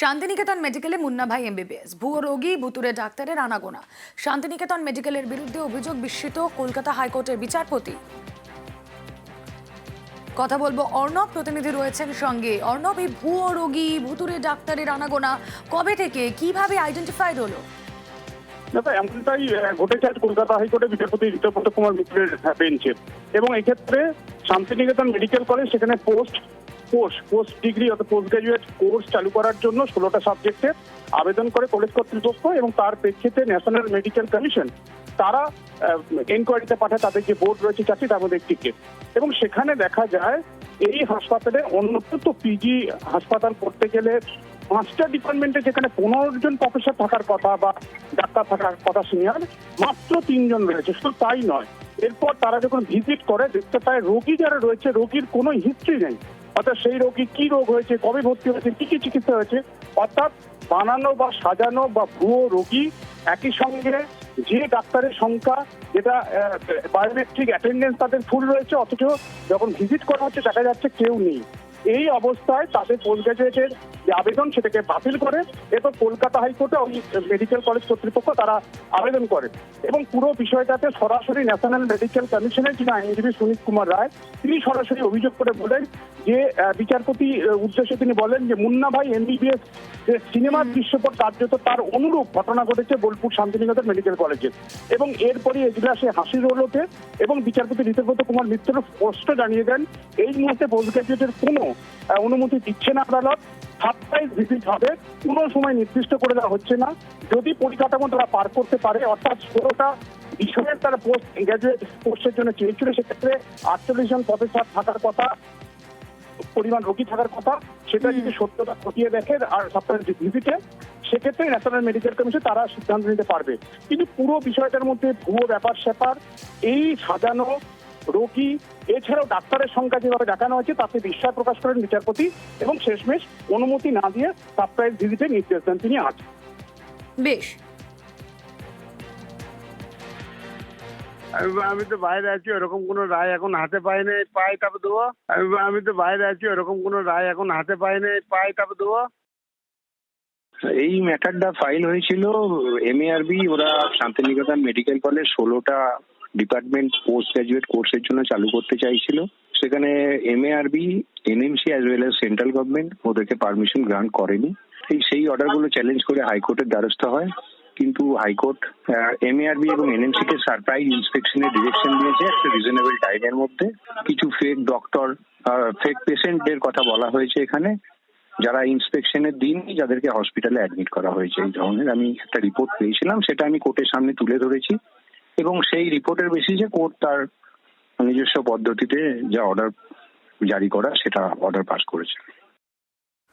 শান্তিনিকেতন মেডিকেলে মুন্না ভাই এমবিবিএস ভুয়ো রোগী ভুতুরে ডাক্তারের আনাগোনা। শান্তিনিকেতন মেডিকেলের বিরুদ্ধে অভিযোগ বিস্মিত কলকাতা হাইকোর্টের বিচারপতি। কথা বলব অর্ণব, প্রতিনিধি রয়েছেন সঙ্গে। অর্ণব, এই ভুয়ো রোগী ভুতুরে ডাক্তারের আনাগোনা কবে থেকে, কীভাবে আইডেন্টিফাইড হলো? এমনটাই ঘটেছে আজ কলকাতা হাইকোর্টে বিচারপতি ঋতব্রত কুমার মিত্রের বেঞ্চে এবং এক্ষেত্রে শান্তিনিকেতন মেডিকেল কলেজ সেখানে পোস্ট পোস্ট পোস্ট ডিগ্রি অর্থাৎ পোস্ট গ্রাজুয়েট কোর্স চালু করার জন্য ষোলোটা সাবজেক্টে আবেদন করে কলেজ কর্তৃপক্ষ এবং তার প্রেক্ষিতে ন্যাশনাল মেডিকেল কমিশন তারা এনকোয়ারিতে পাঠায়, তাদের যে বোর্ড রয়েছে চাকরি তার মধ্যে একটিকে এবং সেখানে দেখা যায় এই হাসপাতালে অন্যত্র পিজি হাসপাতাল করতে গেলে পাঁচটা ডিপার্টমেন্টে যেখানে পনেরো জন প্রফেসর থাকার কথা বা ডাক্তার থাকার কথা সিনিয়র মাত্র তিনজন রয়েছে। শুধু তাই নয়, এরপর তারা যখন ভিজিট করে, দেখতে পায় রোগী যারা রয়েছে, রোগীর কোনো হিস্ট্রি নেই। অর্থাৎ সেই রোগী কি রোগ হয়েছে, কবে ভর্তি হয়েছে, কি কি চিকিৎসা হয়েছে, অর্থাৎ বানানো বা সাজানো বা ভুয়ো রোগী একই সঙ্গে যে ডাক্তারের সংখ্যা, যেটা বায়োমেট্রিক অ্যাটেন্ডেন্স তাদের ফুল রয়েছে, অথচ যখন ভিজিট করা হচ্ছে, দেখা যাচ্ছে কেউ নেই। এই অবস্থায় তাদের পোস্ট গ্রাজুয়েটের যে আবেদন সেটাকে বাতিল করে এরপর কলকাতা হাইকোর্টে ওই মেডিকেল কলেজ কর্তৃপক্ষ তারা আবেদন করে। এবং পুরো বিষয়টাতে সরাসরি ন্যাশনাল মেডিকেল কমিশনের যিনি আইনজীবী সুনীত কুমার রায় তিনি সরাসরি অভিযোগ করে বলেন যে বিচারপতি উদ্দেশ্যে তিনি বলেন যে মুন্না ভাই এমবিবিএস যে সিনেমার দৃশ্যপট কার্যত তার অনুরূপ ঘটনা ঘটেছে বোলপুর শান্তিনিকেতন মেডিকেল কলেজে এবং এরপরই এজলাসে হাসি রোল ওঠে এবং বিচারপতি ঋতব্রত কুমার মিত্র স্পষ্ট জানিয়ে দেন এই মুহূর্তে পোস্ট গ্রাজুয়েটের কোনো অনুমতি দিচ্ছে না আদালত। সাপ্তাহিক ভিজিট হবে। কোনো সময় নির্দিষ্ট করে দেওয়া হচ্ছে না। যদি পরিকাঠামো তারা পার করতে পারে অর্থাৎ ষোলোটা বিষয়ের তারা পোস্ট গ্র্যাজুয়েট পোস্টের জন্য চেয়েছিল সেক্ষেত্রে আটচল্লিশ জন প্রফেসর থাকার কথা পরিমাণ রোগী থাকার কথা সেটা যদি সত্যটা খতিয়ে দেখে আর সপ্তাহের যে ভিজিটে সেক্ষেত্রে ন্যাশনাল মেডিকেল কমিশন তারা সিদ্ধান্ত নিতে পারবে। কিন্তু পুরো বিষয়টার মধ্যে ভুয়ো ব্যাপার স্যাপার এই সাজানো রোগী এছাড়াও ডাক্তারের সংখ্যা যেভাবে দেখানো হয়েছে তাতে বিস্ময় প্রকাশ করেন বিচারপতি এবং শেষমেশ অনুমতি না দিয়ে সাপ্তাহিক ভিজিটে নির্দেশ দেন তিনি আজ। বেশ। আমি আমি তো বাইরে আছি ওরকম কোনো রায় এখন হাতে পাই নাই পাই তারপর দেবো। আমি আমি তো বাইরে আছি ওরকম কোনো রায় এখন হাতে পাই নাই পাই তারপর দেবো। এই ম্যাটারটা ফাইল হয়েছিল এমএআরবি ওরা শান্তিনিকেতন মেডিকেল কলেজ ষোলোটা ডিপার্টমেন্ট পোস্ট গ্রাজুয়েট কোর্সের জন্য চালু করতে চাইছিল। সেখানে MARB NMC as well as central government ওদেরকে পারমিশন গ্রান্ট করেনি। এই সেই অর্ডারগুলো চ্যালেঞ্জ করে হাইকোর্টের দ্বারস্থ হয়। কিন্তু হাইকোর্ট এমএআরবি এবং এনএমসি কে সারপ্রাইজ ইন্সপেকশনের ডিরেকশন দিয়েছে একটা রিজনেবল টাইমের মধ্যে। কিছু ফেক ডক্টর ফেক পেশেন্টদের কথা বলা হয়েছে এখানে। যারা ইন্সপেকশনের দিন যাদেরকে হসপিটালে অ্যাডমিট করা হয়েছে। এই ধরনের আমি একটা রিপোর্ট পেয়েছিলাম। সেটা আমি কোর্টের সামনে তুলে ধরেছি। এবং সেই রিপোর্টের বেসিসে কোর্ট তার নিজস্ব পদ্ধতিতে যা অর্ডার জারি করা, সেটা অর্ডার পাস করেছে।